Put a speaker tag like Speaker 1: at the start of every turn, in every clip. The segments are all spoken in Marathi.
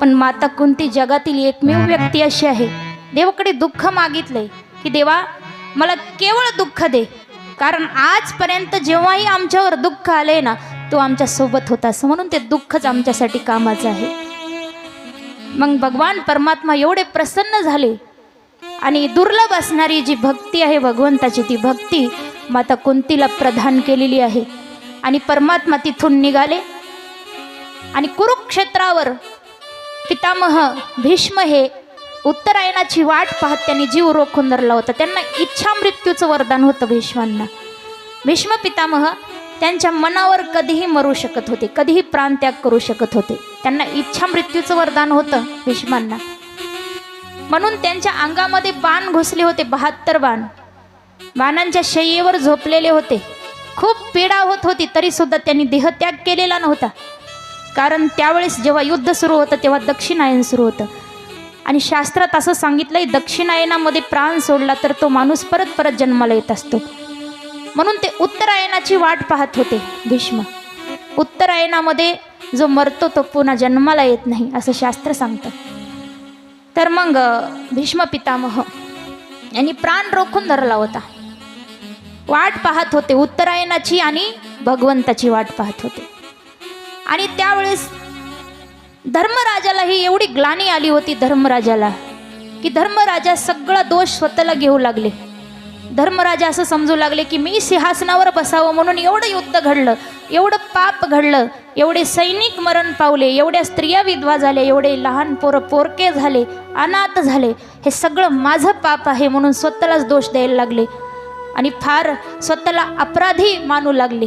Speaker 1: पण माता कुंती जगातील एकमेव व्यक्ती अशी आहे. देवाकडे दुःख मागितलंय की देवा मला केवळ दुःख दे. कारण आजपर्यंत जेव्हाही आमच्यावर दुःख आले ना तो आमच्यासोबत होतास म्हणून ते दुःखच आमच्यासाठी कामाचं आहे. मग भगवान परमात्मा एवढे प्रसन्न झाले आणि दुर्लभ असणारी जी भक्ती आहे भगवंताची ती भक्ती माता कुंतीला प्रदान केलेली आहे. आणि परमात्मा तिथून निघाले आणि कुरुक्षेत्रावर पितामह भीष्म हे उत्तरायणाची वाट पाहत त्यांनी जीव रोखून धरला होता. त्यांना इच्छा मृत्यूचं वरदान होतं भीष्मांना. भीष्म पितामह त्यांच्या मनावर कधीही मरू शकत होते कधीही प्राणत्याग करू शकत होते. त्यांना इच्छा मृत्यूचं वरदान होतं भीष्मांना. म्हणून त्यांच्या अंगामध्ये बाण घुसले होते बहात्तर बाण. बाणांच्या शय्येवर झोपलेले होते. खूप पीडा होत होती तरी सुद्धा त्यांनी देहत्याग केलेला नव्हता. कारण त्यावेळेस जेव्हा युद्ध सुरू होतं तेव्हा दक्षिणायन सुरू होतं. आणि शास्त्रात असं सांगितलंय दक्षिणायनामध्ये प्राण सोडला तर तो माणूस परत परत जन्माला येत असतो. म्हणून ते उत्तरायणाची वाट पाहत होते भीष्म. उत्तरायणामध्ये जो मरतो तो पुन्हा जन्माला येत नाही असं शास्त्र सांगतं. तर मग भीष्म पितामह यांनी प्राण रोखून धरला होता. वाट पाहत होते उत्तरायणाची आणि भगवंताची वाट पाहत होते. आणि त्यावेळेस धर्मराजाला ही एवढी ग्लानी आली होती धर्मराजाला की धर्मराजा सगळा दोष स्वतःला घेऊ लागले. धर्मराजा असं समजू लागले की मी सिंहासनावर बसावं म्हणून एवढं युद्ध घडलं एवढं पाप घडलं एवढे सैनिक मरण पावले एवढ्या स्त्रिया विधवा झाल्या एवढे लहान पोरं पोरके झाले अनाथ झाले हे सगळं माझं पाप आहे म्हणून स्वतःलाच दोष द्यायला लागले आणि फार स्वतःला अपराधी मानू लागले.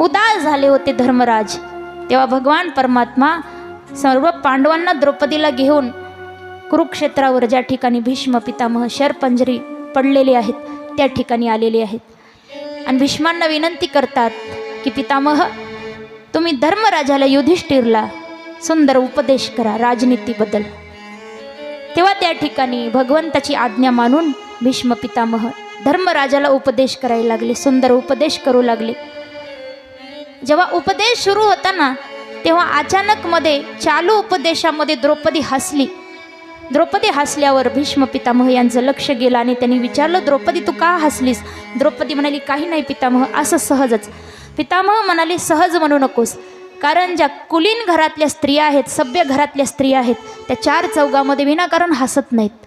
Speaker 1: उदास झाले होते धर्मराज. तेव्हा भगवान परमात्मा सर्व पांडवांना द्रौपदीला घेऊन कुरुक्षेत्रावर ज्या ठिकाणी भीष्म पितामह शरपंजरी पडलेले आहेत त्या ठिकाणी आलेले आहेत. आणि भीष्मांना विनंती करतात की पितामह तुम्ही धर्मराजाला युधिष्ठिरला सुंदर उपदेश करा राजनीतीबद्दल. तेव्हा त्या ठिकाणी भगवंताची आज्ञा मानून भीष्म पितामह धर्मराजाला उपदेश करायला लागले सुंदर उपदेश करू लागले. जेव्हा उपदेश सुरू होता ना तेव्हा अचानक मध्ये चालू उपदेशामध्ये द्रौपदी हसली. द्रौपदी हसल्यावर भीष्म पितामह यांचं लक्ष गेलं आणि त्यांनी विचारलं द्रौपदी तू का हसलीस? द्रौपदी म्हणाली काही नाही पितामह असं सहजच. पितामह म्हणाले सहज म्हणू नकोस. कारण ज्या कुलीन घरातल्या स्त्रिया आहेत सभ्य घरातल्या स्त्रिया आहेत त्या चार चौघामध्ये विनाकारण हसत नाहीत.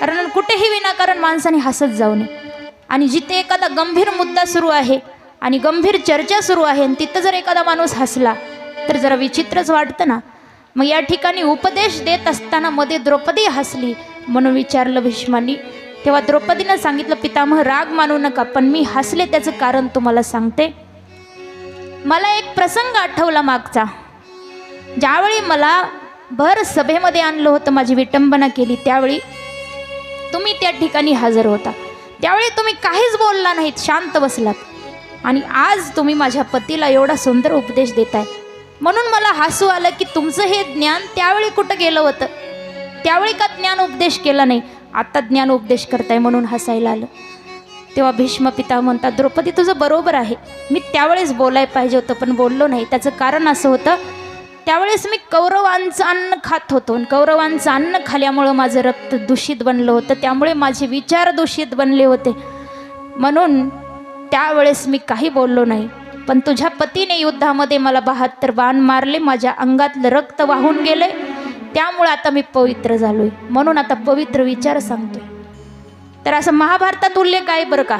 Speaker 1: कारण कुठेही विनाकारण माणसाने हसत जाऊ नये. आणि जिथे एखादा गंभीर मुद्दा सुरू आहे आणि गंभीर चर्चा सुरू आहे आणि तिथं जर एखादा माणूस हसला तर जरा विचित्रच वाटतं ना. मग या ठिकाणी उपदेश देत असताना मध्ये द्रौपदी हसली म्हणून विचारलं भीष्मांनी. तेव्हा द्रौपदीनं सांगितलं पितामह राग मानू नका पण मी हसले त्याचं कारण तुम्हाला सांगते. मला एक प्रसंग आठवला मागचा. ज्यावेळी मला भर सभेमध्ये आणलं होतं माझी विटंबना केली त्यावेळी तुम्ही त्या ठिकाणी हजर होता. त्यावेळी तुम्ही काहीच बोलला नाहीत शांत बसलात. आणि आज तुम्ही माझ्या पतीला एवढा सुंदर उपदेश देताय. म्हणून मला हसू आलं की तुमचं हे ज्ञान त्यावेळी कुठं गेलं होतं? त्यावेळी का ज्ञान उपदेश केला नाही? आता ज्ञान उपदेश करताय म्हणून हसायला आलं. तेव्हा भीष्म पिता म्हणतात द्रौपदी तुझं बरोबर आहे. मी त्यावेळेस बोलाय पाहिजे होतं पण बोललो नाही. त्याचं कारण असं होतं त्यावेळेस मी कौरवांचं अन्न खात होतो. आणि कौरवांचं अन्न खाल्यामुळं माझं रक्त दूषित बनलं होतं. त्यामुळे माझे विचार दूषित बनले होते. म्हणून त्यावेळेस मी काही बोललो नाही. पण तुझ्या पतीने युद्धामध्ये मला बहात्तर बाण मारले माझ्या अंगातलं रक्त वाहून गेले त्यामुळे आता मी पवित्र झालोय. म्हणून आता पवित्र विचार सांगतोय. तर असं महाभारतात उल्लेख आहे बरं का?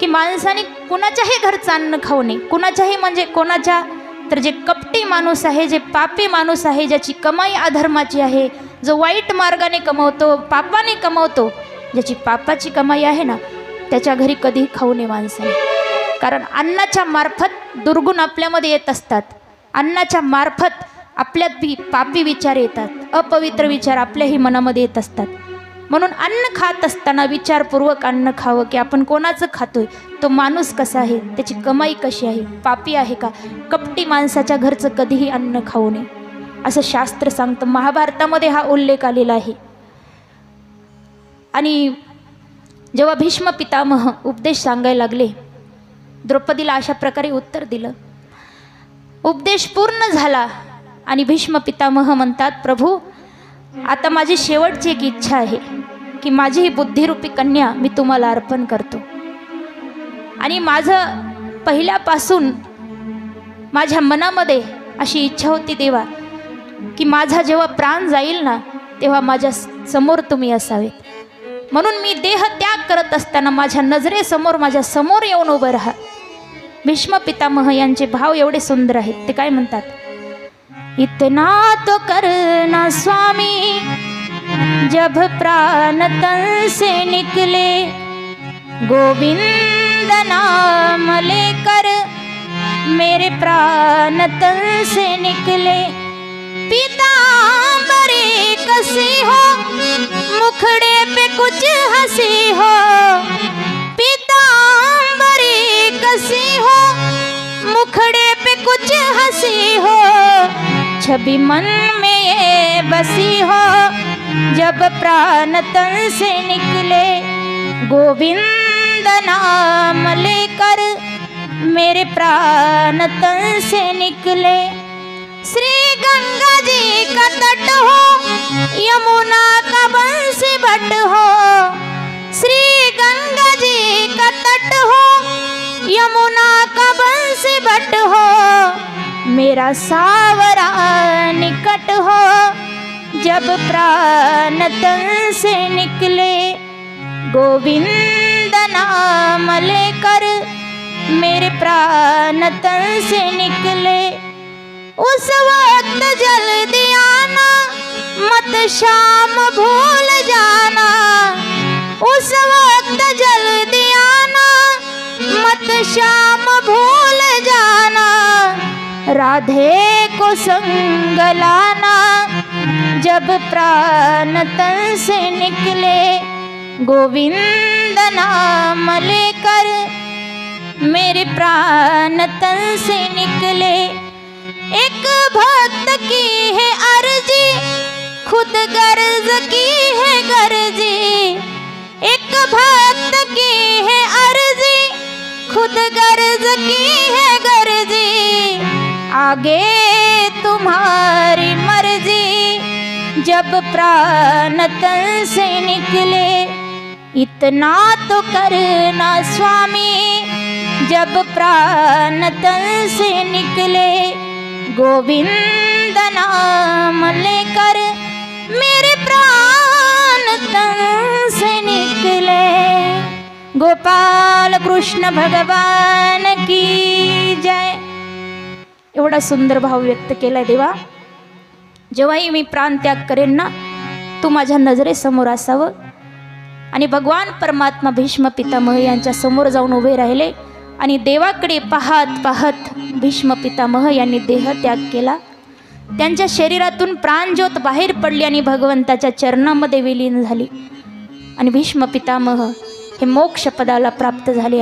Speaker 1: की माणसाने कुणाच्याही घरचं अन्न खाऊ नये. कुणाच्याही म्हणजे कोणाच्या? तर जे कपटी माणूस आहे जे पापी माणूस आहे ज्याची कमाई अधर्माची आहे जो वाईट मार्गाने कमवतो पापाने कमवतो ज्याची पापाची कमाई आहे ना त्याच्या घरी कधीही खाऊ नये माणसाने कारण अन्नाच्या मार्फत दुर्गुण आपल्यामध्ये येत असतात. अन्नाच्या मार्फत आपल्यात बी पापी विचार येतात. अपवित्र विचार आपल्याही मनामध्ये येत असतात. म्हणून अन्न खात असताना विचारपूर्वक अन्न खावं की आपण कोणाचं खातोय? तो माणूस कसा आहे? त्याची कमाई कशी आहे? पापी आहे का? कपटी माणसाच्या घरचं कधीही अन्न खाऊ नये. असं शास्त्र सांगतं. महाभारतामध्ये हा उल्लेख आलेला आहे. आणि जेव्हा भीष्म पितामह उपदेश सांगायला लागले द्रौपदीला अशा प्रकारे उत्तर दिलं. उपदेश पूर्ण झाला आणि भीष्म पितामह म्हणतात प्रभू आता माझी शेवटची एक इच्छा आहे की माझी ही बुद्धिरूपी कन्या मी तुम्हाला अर्पण करतो. आणि माझं पहिल्यापासून माझ्या मनामध्ये अशी इच्छा होती देवा की माझा जेव्हा प्राण जाईल ना तेव्हा माझ्यासमोर तुम्ही असावेत. म्हणून मी देह त्याग करत असताना माझ्या नजरेसमोर माझ्यासमोर येऊन उभं राहा. भीष्म पितामह यांचे भाव एवढे सुंदर आहेत. ते काय म्हणतात? इतना तो करना स्वामी जब प्राण तन से निकले गोविंद नाम लेकर मेरे प्राण तन से निकले। पिता छवि मन में ये बसी हो, जब प्राण तन से निकले, गोविंद नाम लेकर मेरे प्राण तन से निकले। श्री गंगा जी का तट हो, यमुना का बंसी भट हो। श्री गंगा जी का तट हो, यमुना का बंसी भट हो। मेरा सावरा निकट हो जब प्राण तन से निकले। गोविंद नाम लेकर मेरे प्राण तन से निकले। उस वक्त जल्दी आना मत शाम भूल जाना। उस वक्त जल्दी आना मत शाम राधे को संग लाना जब प्राण तन से निकले, गोविंद नाम लेकर मेरे प्राण तन से निकले। एक भक्त की है अर्जी, खुद गर्ज की है गर्जी। एक भक्त की है अर्जी, खुद गर्ज की है गर्जी। आगे तुम्हारी मर्ज़ी, जब प्राण से निकले, इतना तो करना स्वामी, जब प्राण से निकले, गोविंद नाम लेकर मेरे प्राण तन से निकले। गोपाल कृष्ण भगवान की जय। एवढा सुंदर भाव व्यक्त केलाय देवा. जेव्हाही मी प्राणत्याग करेन ना तू माझ्या नजरेसमोर असावं. आणि भगवान परमात्मा भीष्म पितामह यांच्या समोर जाऊन उभे राहिले आणि देवाकडे पाहत पाहत भीष्म पितामह यांनी देह त्याग केला. त्यांच्या शरीरातून प्राणज्योत बाहेर पडली आणि भगवंताच्या चरणामध्ये विलीन झाली. आणि भीष्म पितामह हे मोक्षपदाला प्राप्त झाले